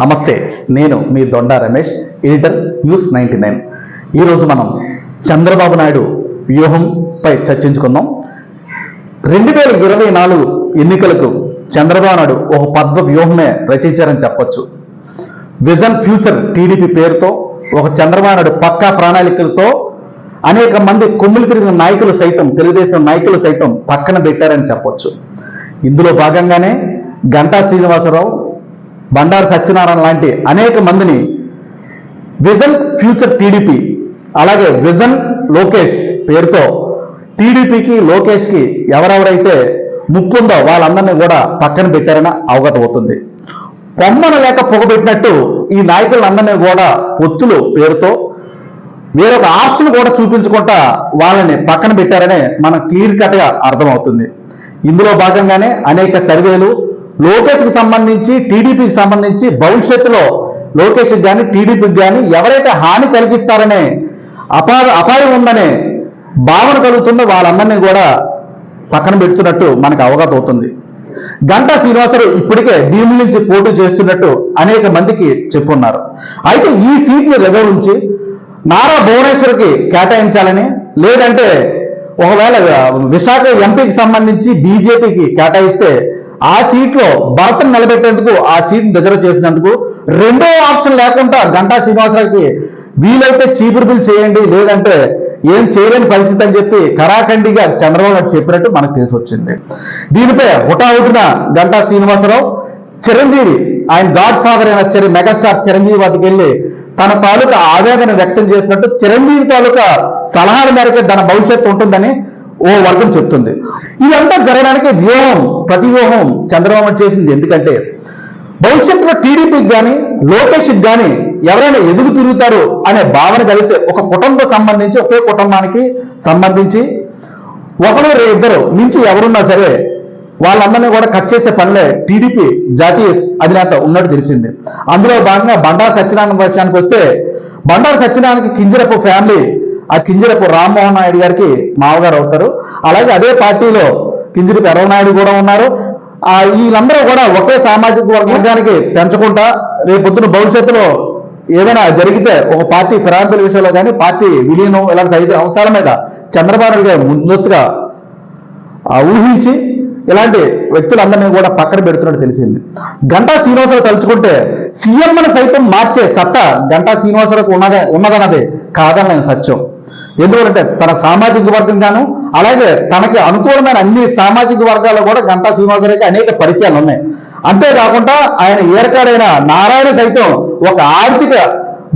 నమస్తే నేను మీ Donda Ramesh editor news ninety nine. ఈరోజు మనం చంద్రబాబు నాయుడు వ్యూహంపై చర్చించుకుందాం. రెండు వేల ఇరవై నాలుగు ఎన్నికలకు చంద్రబాబు నాయుడు ఒక పద్మ వ్యూహమే రచించారని చెప్పొచ్చు. విజన్ ఫ్యూచర్ టీడీపీ పేరుతో ఒక చంద్రబాబు నాయుడు పక్కా ప్రణాళికలతో అనేక మంది కొమ్ములు తిరిగిన నాయకులు సైతం తెలుగుదేశం నాయకులు సైతం పక్కన పెట్టారని చెప్పొచ్చు. ఇందులో భాగంగానే గంటా శ్రీనివాసరావు బండారు సత్యనారాయణ లాంటి అనేక మందిని విజన్ ఫ్యూచర్ టీడీపీ అలాగే విజన్ లోకేష్ పేరుతో టీడీపీకి లోకేష్కి ఎవరెవరైతే ముక్కుందో వాళ్ళందరినీ కూడా పక్కన పెట్టారని అవగత అవుతుంది. పొమ్మన లేక పొగబెట్టినట్టు ఈ నాయకులందరినీ కూడా పొత్తులు పేరుతో వేరొక ఆప్షన్ కూడా చూపించుకుంటా వాళ్ళని పక్కన పెట్టారనే మన క్లియర్ కట్గా అర్థమవుతుంది. ఇందులో భాగంగానే అనేక సర్వేలు లోకేష్కి సంబంధించి టీడీపీకి సంబంధించి భవిష్యత్తులో లోకేష్కి కానీ టీడీపీకి కానీ ఎవరైతే హాని కలిగిస్తారనే అపా అపాయం ఉందనే భావన కలుగుతుందో వాళ్ళందరినీ కూడా పక్కన పెడుతున్నట్టు మనకు అవగతం అవుతుంది. గంటా శ్రీనివాసరావు ఇప్పటికే భీముల నుంచి పోటీ చేస్తున్నట్టు అనేక మందికి చెప్పున్నారు. అయితే ఈ సీట్ని రిజర్వ్ ఉంచి నారా భువనేశ్వర్కి కేటాయించాలని లేదంటే ఒకవేళ విశాఖ ఎంపీకి సంబంధించి బీజేపీకి కేటాయిస్తే ఆ సీట్లో భరతను నిలబెట్టేందుకు ఆ సీట్ రిజర్వ్ చేసినందుకు రెండో ఆప్షన్ లేకుండా గంటా శ్రీనివాసరావుకి వీలైతే చీపురు బిల్ చేయండి లేదంటే ఏం చేయలేని పరిస్థితి అని చెప్పి కరాఖండిగా చంద్రబాబు నాయుడు చెప్పినట్టు మనకు తెలిసి వచ్చింది. దీనిపై హుటాహుటిన గంటా శ్రీనివాసరావు చిరంజీవి ఆయన గాడ్ ఫాదర్ అయిన చిర మెగాస్టార్ చిరంజీవి వద్దకు వెళ్ళి తన తాలూకా ఆవేదన వ్యక్తం చేసినట్టు చిరంజీవి తాలూకా సలహాల మేరకు తన భవిష్యత్తు ఉంటుందని ఓ వర్గం చెప్తుంది. ఇదంతా జరగడానికి వ్యూహం ప్రతి వ్యూహం చంద్రబాబు చేసింది ఎందుకంటే భవిష్యత్తులో టీడీపీకి కానీ లోకేష్కి కానీ ఎవరైనా ఎదుగు తిరుగుతారు అనే భావన కలిగితే ఒక కుటుంబం సంబంధించి ఒకే కుటుంబానికి సంబంధించి ఒకరు ఇద్దరు మించి ఎవరున్నా సరే వాళ్ళందరినీ కూడా కట్ చేసే పనిలే టీడీపీ జాతీయ అధినేత ఉన్నట్టు తెలిసింది. అందులో భాగంగా బండారు సత్యనారాయణ విషయానికి వస్తే బండారు సత్యనారాయణకి కింజరపు ఫ్యామిలీ ఆ కింజరపు రామ్మోహన్ నాయుడు గారికి మామగారు అవుతారు. అలాగే అదే పార్టీలో కింజరపు ఎర్రనాయుడు కూడా ఉన్నారు. ఆ వీళ్ళందరూ కూడా ఒకే సామాజిక వర్గానికి పెంచకుండా రేపొద్దున భవిష్యత్తులో ఏదైనా జరిగితే ఒక పార్టీ ప్రాంతాల విషయంలో కానీ పార్టీ విలీనం ఇలాంటి ఐదు అంశాల మీద చంద్రబాబు నాయుడు గారు ముందస్తుగా ఊహించి ఇలాంటి వ్యక్తులందరినీ కూడా పక్కన పెడుతున్నట్టు తెలిసింది. గంటా శ్రీనివాసరావు తలుచుకుంటే సీఎంను సైతం మార్చే సత్తా గంటా శ్రీనివాసరావుకు ఉన్నదే కాదని నేను సత్యం. ఎందుకంటే తన సామాజిక వర్గం గాను అలాగే తనకి అనుకూలమైన అన్ని సామాజిక వర్గాల్లో కూడా గంటా శ్రీనివాసరావుకి అనేక పరిచయాలు ఉన్నాయి. అంతేకాకుండా ఆయన ఏర్కాడైన నారాయణ సైతం ఒక ఆర్థిక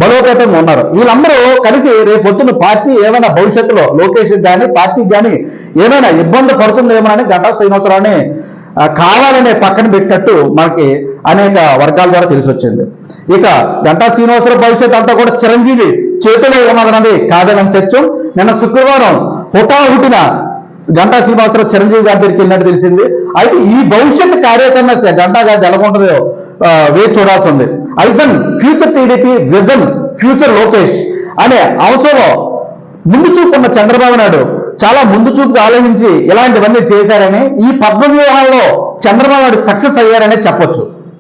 బలోపేతంగా ఉన్నారు. వీళ్ళందరూ కలిసి రేపొద్దున పార్టీ ఏమైనా భవిష్యత్తులో లోకేష్ కానీ పార్టీకి కానీ ఏమైనా ఇబ్బంది పడుతుందేమోనని గంటా శ్రీనివాసరావుని కావాలనే పక్కన పెట్టినట్టు మనకి అనేక వర్గాల ద్వారా తెలిసి వచ్చింది. ఇక గంటా శ్రీనివాసరావు భవిష్యత్ అంతా కూడా చిరంజీవి చేతిలో ఉన్నదన్నది కాదని సత్యం నిన్న శుక్రవారం హుటాహుటిన గంటా శ్రీనివాసరావు చిరంజీవి గారి దగ్గరికి వెళ్ళినట్టు తెలిసింది. అయితే ఈ భవిష్యత్ కార్యాచరణ గంటా గారి ఎలా ఉంటుందో వేచి చూడాల్సి ఉంది vision future TDP vision future Lokesh అనే అవసరం ముందు చూపున్న చంద్రబాబు నాయుడు చాలా ముందు చూపుగా ఆలోచించి ఇలాంటివన్నీ చేశారని ఈ పద్మ వ్యూహాల్లో చంద్రబాబు నాయుడు సక్సెస్ అయ్యారనే చెప్పొచ్చు.